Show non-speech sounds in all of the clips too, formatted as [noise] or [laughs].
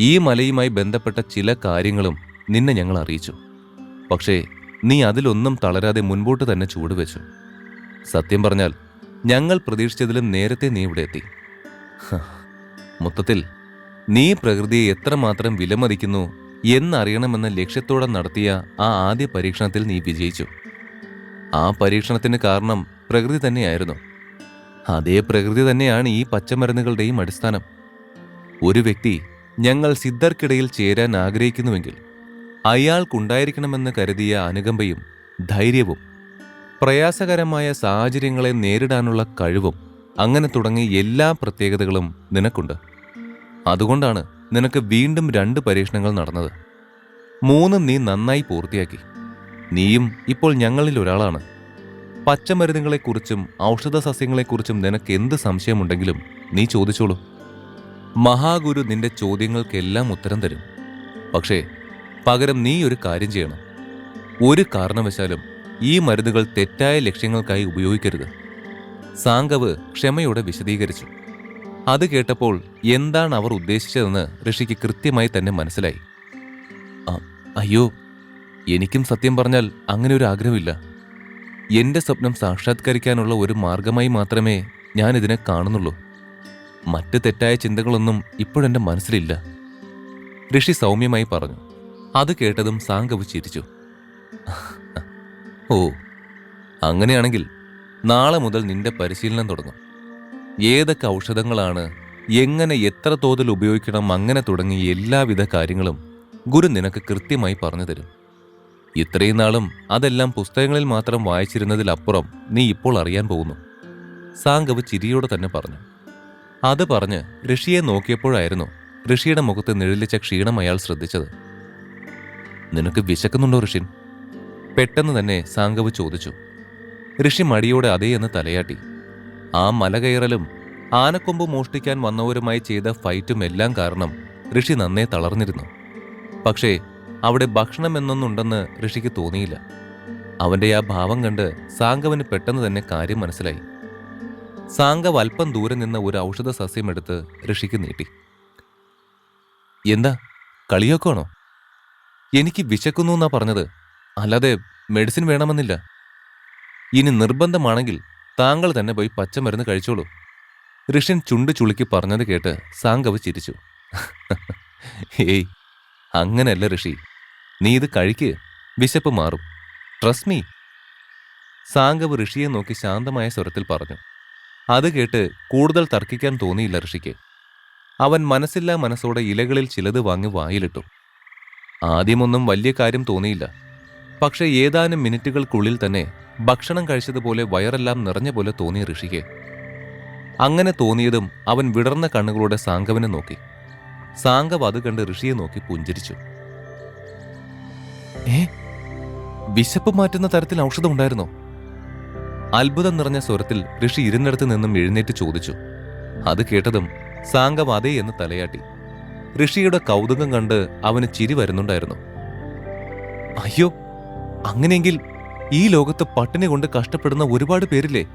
ഈ മലയുമായി ബന്ധപ്പെട്ട ചില കാര്യങ്ങളും നിന്നെ ഞങ്ങൾ അറിയിച്ചു. പക്ഷേ നീ അതിലൊന്നും തളരാതെ മുൻപോട്ട് തന്നെ ചൂടുവെച്ചു സത്യം പറഞ്ഞാൽ ഞങ്ങൾ പ്രതീക്ഷിച്ചതിലും നേരത്തെ നീ ഇവിടെ എത്തി. മൊത്തത്തിൽ നീ പ്രകൃതിയെ എത്രമാത്രം വിലമതിക്കുന്നു എന്നറിയണമെന്ന ലക്ഷ്യത്തോടെ നടത്തിയ ആ ആദ്യ പരീക്ഷണത്തിൽ നീ വിജയിച്ചു. ആ പരീക്ഷണത്തിന് കാരണം പ്രകൃതി തന്നെയായിരുന്നു. അതേ പ്രകൃതി തന്നെയാണ് ഈ പച്ചമരുന്നുകളുടെയും അടിസ്ഥാനം. ഒരു വ്യക്തി ഞങ്ങൾ സിദ്ധർക്കിടയിൽ ചേരാൻ ആഗ്രഹിക്കുന്നുവെങ്കിൽ അയാൾക്കുണ്ടായിരിക്കണമെന്ന് കരുതിയ അനുകമ്പയും ധൈര്യവും പ്രയാസകരമായ സാഹചര്യങ്ങളെ നേരിടാനുള്ള കഴിവും അങ്ങനെ തുടങ്ങി എല്ലാ പ്രത്യേകതകളും നിനക്കുണ്ട്. അതുകൊണ്ടാണ് നിനക്ക് വീണ്ടും രണ്ട് പരീക്ഷണങ്ങൾ നടന്നത്. മൂന്നും നീ നന്നായി പൂർത്തിയാക്കി. നീയും ഇപ്പോൾ ഞങ്ങളിൽ ഒരാളാണ്. പച്ചമരുന്നുകളെക്കുറിച്ചും ഔഷധ സസ്യങ്ങളെക്കുറിച്ചും നിനക്ക് എന്ത് സംശയമുണ്ടെങ്കിലും നീ ചോദിച്ചോളൂ. മഹാഗുരു നിന്റെ ചോദ്യങ്ങൾക്കെല്ലാം ഉത്തരം തരും. പക്ഷേ പകരം നീ ഒരു കാര്യം ചെയ്യണം. ഒരു കാരണവശാലും ഈ മരുന്നുകൾ തെറ്റായ ലക്ഷ്യങ്ങൾക്കായി ഉപയോഗിക്കരുത്. സാങ്കവ് ക്ഷമയോടെ വിശദീകരിച്ചു. അത് കേട്ടപ്പോൾ എന്താണ് അവർ ഉദ്ദേശിച്ചതെന്ന് ഋഷിക്ക് കൃത്യമായി തന്നെ മനസ്സിലായി. അയ്യോ എനിക്കും സത്യം പറഞ്ഞാൽ അങ്ങനെ ഒരു ആഗ്രഹമില്ല. എന്റെ സ്വപ്നം സാക്ഷാത്കരിക്കാനുള്ള ഒരു മാർഗമായി മാത്രമേ ഞാനിതിനെ കാണുന്നുള്ളൂ. മറ്റ് തെറ്റായ ചിന്തകളൊന്നും ഇപ്പോഴെന്റെ മനസ്സിലില്ല. ഋഷി സൗമ്യമായി പറഞ്ഞു. അത് കേട്ടതും സാങ്കവ് ചിരിച്ചു. ഓ അങ്ങനെയാണെങ്കിൽ നാളെ മുതൽ നിന്റെ പരിശീലനം തുടങ്ങും. ഏതൊക്കെ ഔഷധങ്ങളാണ് എങ്ങനെ എത്ര തോതിൽ ഉപയോഗിക്കണം അങ്ങനെ തുടങ്ങി എല്ലാവിധ കാര്യങ്ങളും ഗുരു നിനക്ക് കൃത്യമായി പറഞ്ഞു തരും. ഇത്രയും നാളും അതെല്ലാം പുസ്തകങ്ങളിൽ മാത്രം വായിച്ചിരുന്നതിലപ്പുറം നീ ഇപ്പോൾ അറിയാൻ പോകുന്നു. സാങ്കവ് ചിരിയോടെ തന്നെ പറഞ്ഞു. അത് പറഞ്ഞ് ഋഷിയെ നോക്കിയപ്പോഴായിരുന്നു ഋഷിയുടെ മുഖത്ത് നിഴലിച്ച ക്ഷീണം അയാൾ ശ്രദ്ധിച്ചത്. നിനക്ക് വിശക്കുന്നുണ്ടോ ഋഷിൻ? പെട്ടെന്ന് തന്നെ സാങ്കവ് ചോദിച്ചു. ഋഷി മടിയോടെ അതേ എന്ന് തലയാട്ടി. ആ മല കയറലും ആനക്കൊമ്പ് മോഷ്ടിക്കാൻ വന്നവരുമായി ചെയ്ത ഫൈറ്റും എല്ലാം കാരണം ഋഷി നന്നേ തളർന്നിരുന്നു. പക്ഷേ അവിടെ ഭക്ഷണം എന്നൊന്നുണ്ടെന്ന് ഋഷിക്ക് തോന്നിയില്ല. അവന്റെ ആ ഭാവം കണ്ട് സാങ്കവന് പെട്ടെന്ന് തന്നെ കാര്യം മനസ്സിലായി. സാങ്കവ് അല്പം ദൂരെ നിന്ന് ഒരു ഔഷധ സസ്യം എടുത്ത് ഋഷിക്ക് നീട്ടി. എന്താ കളിയൊക്കെയാണോ എനിക്ക് വിശക്കുന്നു എന്നാ പറഞ്ഞത്. അല്ലാതെ മെഡിസിൻ വേണമെന്നില്ല. ഇനി നിർബന്ധമാണെങ്കിൽ താങ്കൾ തന്നെ പോയി പച്ചമരുന്ന് കഴിച്ചോളൂ. ഋഷ്യൻ ചുണ്ട് ചുളുക്കി പറഞ്ഞത് കേട്ട് സാങ്കവ് ചിരിച്ചു. [laughs] ഏയ് അങ്ങനെയല്ല ഋഷി. നീ ഇത് കഴിക്ക്. വിശപ്പ് മാറും. ട്രസ്റ്റ് മീ സാങ്കവ് ഋഷിയെ നോക്കി ശാന്തമായ സ്വരത്തിൽ പറഞ്ഞു. അത് കേട്ട് കൂടുതൽ തർക്കിക്കാൻ തോന്നിയില്ല ഋഷിക്ക്. അവൻ മനസ്സില്ലാ മനസ്സോടെ ഇലകളിൽ ചിലത് വാങ്ങി വായിലിട്ടു. ആദ്യമൊന്നും വലിയ കാര്യം തോന്നിയില്ല. പക്ഷേ ഏതാനും മിനിറ്റുകൾക്കുള്ളിൽ തന്നെ ഭക്ഷണം കഴിച്ചതുപോലെ വയറെല്ലാം നിറഞ്ഞ പോലെ തോന്നിയ ഋഷിക്ക് അങ്ങനെ തോന്നിയതും അവൻ വിടർന്ന കണ്ണുകളോടെ സാങ്കവനെ നോക്കി. സാങ്കവ് അത് കണ്ട് ഋഷിയെ നോക്കി പുഞ്ചിരിച്ചു. ഏ? വിശപ്പ് മാറ്റുന്ന തരത്തിൽ ഔഷധം ഉണ്ടായിരുന്നോ? അത്ഭുതം നിറഞ്ഞ സ്വരത്തിൽ ഋഷി ഇരുന്നിടത്ത് നിന്നും എഴുന്നേറ്റ് ചോദിച്ചു. അത് കേട്ടതും സാങ്കവ് അതേ എന്ന് തലയാട്ടി. ഋഷിയുടെ കൗതുകം കണ്ട് അവന് ചിരി വരുന്നുണ്ടായിരുന്നു. അയ്യോ അങ്ങനെയെങ്കിൽ ഈ ലോകത്ത് പട്ടിണി കൊണ്ട് കഷ്ടപ്പെടുന്ന ഒരുപാട് പേരില്ലേ?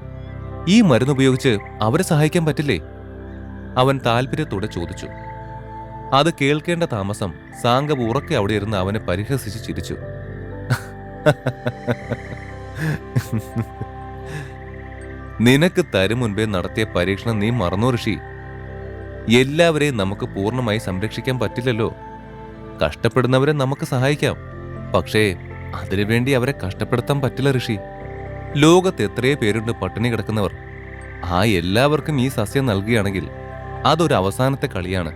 ഈ മരുന്ന് ഉപയോഗിച്ച് അവരെ സഹായിക്കാൻ പറ്റില്ലേ? അവൻ താല്പര്യത്തോടെ ചോദിച്ചു. അത് കേൾക്കേണ്ട താമസം സാങ്കവ് ഉറക്കെ അവിടെ ഇരുന്ന് അവനെ പരിഹസിച്ച് ചിരിച്ചു. [laughs] നിനക്ക് തരും മുൻപേ നടത്തിയ പരീക്ഷണം നീ മറന്നു ഋഷി? എല്ലാവരെയും നമുക്ക് പൂർണമായി സംരക്ഷിക്കാൻ പറ്റില്ലല്ലോ. കഷ്ടപ്പെടുന്നവരെ നമുക്ക് സഹായിക്കാം. പക്ഷേ അതിനുവേണ്ടി അവരെ കഷ്ടപ്പെടുത്താൻ പറ്റില്ല ഋഷി. ലോകത്ത് എത്രയോ പേരുണ്ട് പട്ടിണി കിടക്കുന്നവർ. ആ എല്ലാവർക്കും ഈ സസ്യം നൽകുകയാണെങ്കിൽ അതൊരു അവസാനത്തെ കളിയാണ്.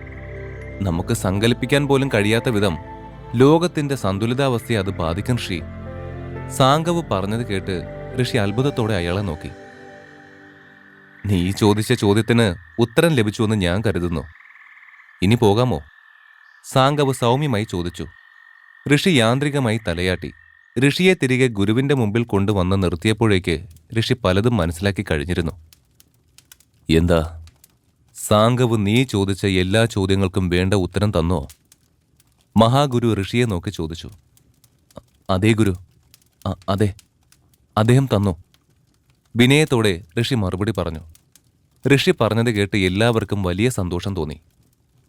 നമുക്ക് സങ്കല്പിക്കാൻ പോലും കഴിയാത്ത വിധം ലോകത്തിന്റെ സന്തുലിതാവസ്ഥയെ അത് ബാധിക്കും ഋഷി. സാങ്കവ് പറഞ്ഞത് കേട്ട് ഋഷി അത്ഭുതത്തോടെ അയാളെ നോക്കി. നീ ചോദിച്ച ചോദ്യത്തിന് ഉത്തരം ലഭിച്ചുവെന്ന് ഞാൻ കരുതുന്നു. ഇനി പോകാമോ? സാങ്കവ് സൗമ്യമായി ചോദിച്ചു. ഋഷി യാന്ത്രികമായി തലയാട്ടി. ഋഷിയെ തിരികെ ഗുരുവിന്റെ മുമ്പിൽ കൊണ്ടുവന്ന് നിർത്തിയപ്പോഴേക്ക് ഋഷി പലതും മനസ്സിലാക്കി കഴിഞ്ഞിരുന്നു. എന്താ? സാങ്കവ് നീ ചോദിച്ച എല്ലാ ചോദ്യങ്ങൾക്കും വേണ്ട ഉത്തരം തന്നോ? മഹാഗുരു ഋഷിയെ നോക്കി ചോദിച്ചു. അതേ ഗുരു. "അ- അതെ. അദ്ദേഹം തന്നു. വിനയത്തോടെ ഋഷി മറുപടി പറഞ്ഞു. ഋഷി പറഞ്ഞത് കേട്ട് എല്ലാവർക്കും വലിയ സന്തോഷം തോന്നി.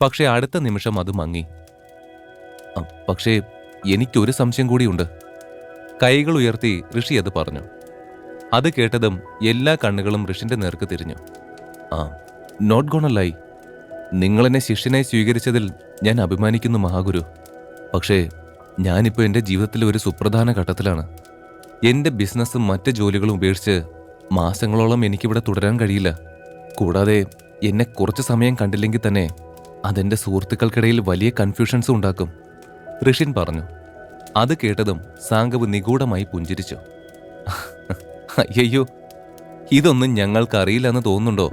പക്ഷേ അടുത്ത നിമിഷം അത് മങ്ങി. പക്ഷേ എനിക്കൊരു സംശയം കൂടിയുണ്ട്. കൈകൾ ഉയർത്തി ഋഷി അത് പറഞ്ഞു. അത് കേട്ടതും എല്ലാ കണ്ണുകളും ഋഷിന്റെ നേർക്ക് തിരിഞ്ഞു. ആ നോട്ട് ഗോണല്ലായി നിങ്ങളെന്നെ ശിഷ്യനായി സ്വീകരിച്ചതിൽ ഞാൻ അഭിമാനിക്കുന്നു മഹാഗുരു. പക്ഷേ ഞാനിപ്പോൾ എന്റെ ജീവിതത്തിലെ ഒരു സുപ്രധാന ഘട്ടത്തിലാണ്. എന്റെ ബിസിനസ്സും മറ്റ് ജോലികളും ഉപേക്ഷിച്ച് മാസങ്ങളോളം എനിക്കിവിടെ തുടരാൻ കഴിയില്ല. കൂടാതെ എന്നെ കുറച്ച് സമയം കണ്ടില്ലെങ്കിൽ തന്നെ അതെന്റെ സുഹൃത്തുക്കൾക്കിടയിൽ വലിയ കൺഫ്യൂഷൻസ് ഉണ്ടാക്കും. ഋഷിൻ പറഞ്ഞു. അത് കേട്ടതും സാങ്കവ് നിഗൂഢമായി പുഞ്ചിരിച്ചു. അയ്യോ ഇതൊന്നും ഞങ്ങൾക്ക് അറിയില്ലെന്ന് തോന്നുന്നുണ്ടോ?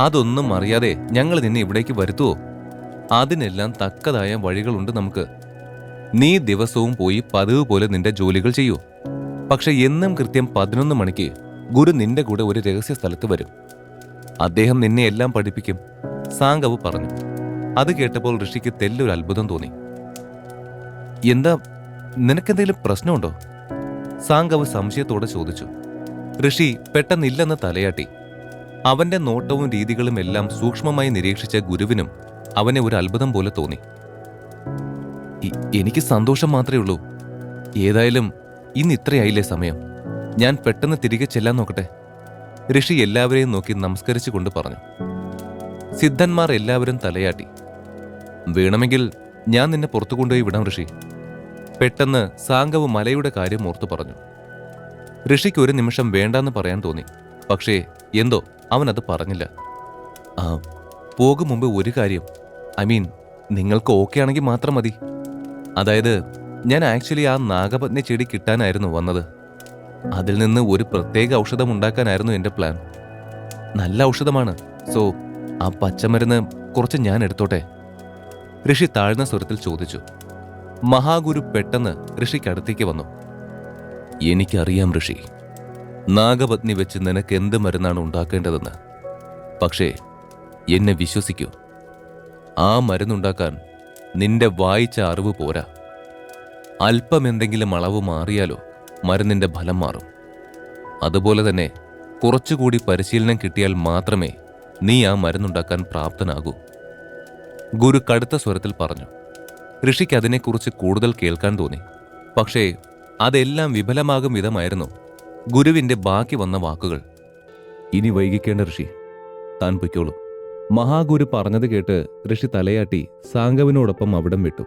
അതൊന്നും അറിയാതെ ഞങ്ങൾ നിന്നെ ഇവിടേക്ക് വരുത്തുവോ? അതിനെല്ലാം തക്കതായ വഴികളുണ്ട് നമുക്ക്. നീ ദിവസവും പോയി പതിവ് പോലെ നിന്റെ ജോലികൾ ചെയ്യൂ. പക്ഷെ എന്നും കൃത്യം പതിനൊന്ന് മണിക്ക് ഗുരു നിന്റെ കൂടെ ഒരു രഹസ്യ സ്ഥലത്ത് വരും. അദ്ദേഹം നിന്നെ എല്ലാം പഠിപ്പിക്കും സാങ്കവ് പറഞ്ഞു. അത് കേട്ടപ്പോൾ ഋഷിക്ക് തെല്ലൊരു അത്ഭുതം തോന്നി. എന്താ നിനക്കെന്തെങ്കിലും പ്രശ്നമുണ്ടോ? സാങ്കവ് സംശയത്തോടെ ചോദിച്ചു. ഋഷി പെട്ടെന്നില്ലെന്ന് തലയാട്ടി. അവന്റെ നോട്ടവും രീതികളും എല്ലാം സൂക്ഷ്മമായി നിരീക്ഷിച്ച ഗുരുവിനും അവനെ ഒരു അത്ഭുതം പോലെ തോന്നി. എനിക്ക് സന്തോഷം മാത്രമേ ഉള്ളൂ. ഏതായാലും ഇന്ന് ഇത്രയായില്ലേ സമയം. ഞാൻ പെട്ടെന്ന് തിരികെ ചെല്ലാൻ നോക്കട്ടെ. ഋഷി എല്ലാവരെയും നോക്കി നമസ്കരിച്ചു കൊണ്ട് പറഞ്ഞു. സിദ്ധന്മാർ എല്ലാവരും തലയാട്ടി. വേണമെങ്കിൽ ഞാൻ നിന്നെ പുറത്തു കൊണ്ടുപോയി വിടാം ഋഷി. പെട്ടെന്ന് സാങ്കവ് മലയുടെ കാര്യം ഓർത്തു പറഞ്ഞു. ഋഷിക്ക് ഒരു നിമിഷം വേണ്ടാന്ന് പറയാൻ തോന്നി. പക്ഷേ എന്തോ അവനത് പറഞ്ഞില്ല. ആ പോകും മുമ്പ് ഒരു കാര്യം. ഐ മീൻ നിങ്ങൾക്ക് ഓക്കെ ആണെങ്കിൽ മാത്രം മതി. അതായത് ഞാൻ ആക്ച്വലി ആ നാഗപത്നി ചെടി കിട്ടാനായിരുന്നു വന്നത്. അതിൽ നിന്ന് ഒരു പ്രത്യേക ഔഷധം ഉണ്ടാക്കാനായിരുന്നു എന്റെ പ്ലാൻ നല്ല ഔഷധമാണ്. സോ ആ പച്ചമരുന്ന് കുറച്ച് ഞാൻ എടുത്തോട്ടെ? ഋഷി താഴ്ന്ന സ്വരത്തിൽ ചോദിച്ചു. മഹാഗുരു പെട്ടെന്ന് ഋഷിക്കടുത്തേക്ക് വന്നു. എനിക്കറിയാം ഋഷി നാഗപത്നി വെച്ച് നിനക്ക് എന്ത് മരുന്നാണ് ഉണ്ടാക്കേണ്ടതെന്ന്. പക്ഷേ എന്നെ വിശ്വസിക്കൂ. ആ മരുന്നുണ്ടാക്കാൻ നിന്റെ വായിച്ച അറിവ് പോരാ. അല്പം എന്തെങ്കിലും അളവ് മാറിയാലോ മരുന്നിന്റെ ഫലം മാറും. അതുപോലെ തന്നെ കുറച്ചുകൂടി പരിശീലനം കിട്ടിയാൽ മാത്രമേ നീ ആ മരുന്നുണ്ടാക്കാൻ പ്രാപ്തനാകൂ. ഗുരു കടുത്ത സ്വരത്തിൽ പറഞ്ഞു ഋഷിക്ക് അതിനെക്കുറിച്ച് കൂടുതൽ കേൾക്കാൻ തോന്നി. പക്ഷേ അതെല്ലാം വിഫലമാകും വിധമായിരുന്നു ഗുരുവിന്റെ ബാക്കി വന്ന വാക്കുകൾ. ഇനി വൈകിക്കേണ്ട ഋഷി താൻ പൊയ്ക്കോളൂ. മഹാഗുരു പറഞ്ഞത് കേട്ട് ഋഷി തലയാട്ടി സാങ്കവിനോടൊപ്പം അവിടം വിട്ടു.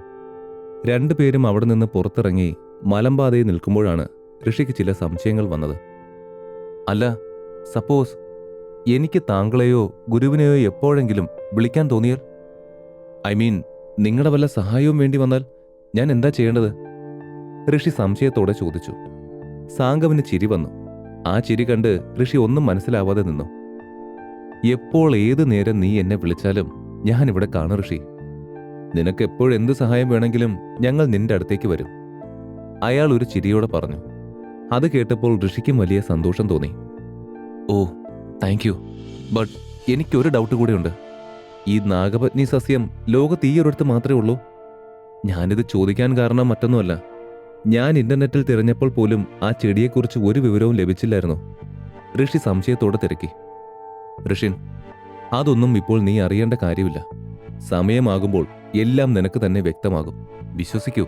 രണ്ടുപേരും അവിടെ നിന്ന് പുറത്തിറങ്ങി മലമ്പാതയിൽ നിൽക്കുമ്പോഴാണ് ഋഷിക്ക് ചില സംശയങ്ങൾ വന്നത്. അല്ല സപ്പോസ് എനിക്ക് താങ്കളെയോ ഗുരുവിനെയോ എപ്പോഴെങ്കിലും വിളിക്കാൻ തോന്നിയാൽ? ഐ മീൻ നിങ്ങളുടെ വല്ല സഹായവും വേണ്ടി വന്നാൽ ഞാൻ എന്താ ചെയ്യേണ്ടത്? ഋഷി സംശയത്തോടെ ചോദിച്ചു. സാങ്കവിന് ചിരി വന്നു. ആ ചിരി കണ്ട് ഋഷി ഒന്നും മനസ്സിലാവാതെ നിന്നു. എപ്പോൾ ഏത് നേരം നീ എന്നെ വിളിച്ചാലും ഞാൻ ഇവിടെ കാണും ഋഷി. നിനക്ക് എപ്പോഴെന്ത് സഹായം വേണമെങ്കിലും ഞങ്ങൾ നിന്റെ അടുത്തേക്ക് വരും. അയാൾ ഒരു ചിരിയോടെ പറഞ്ഞു. അത് കേട്ടപ്പോൾ ഋഷിക്കും വലിയ സന്തോഷം തോന്നി. ഓ താങ്ക് യു ബട്ട് എനിക്കൊരു ഡൗട്ട് കൂടെയുണ്ട്. ഈ നാഗപത്നി സസ്യം ലോകത്ത് ഈ ഒരിടത്ത് മാത്രമേ ഉള്ളൂ. ഞാനിത് ചോദിക്കാൻ കാരണം മറ്റൊന്നുമല്ല. ഞാൻ ഇന്റർനെറ്റിൽ തിരഞ്ഞപ്പോൾ പോലും ആ ചെടിയെക്കുറിച്ച് ഒരു വിവരവും ലഭിച്ചില്ലായിരുന്നു. ഋഷി സംശയത്തോടെ തിരക്കി. ഋഷിൻ അതൊന്നും ഇപ്പോൾ നീ അറിയേണ്ട കാര്യമില്ല. സമയമാകുമ്പോൾ എല്ലാം നിനക്ക് തന്നെ വ്യക്തമാകും. വിശ്വസിക്കൂ.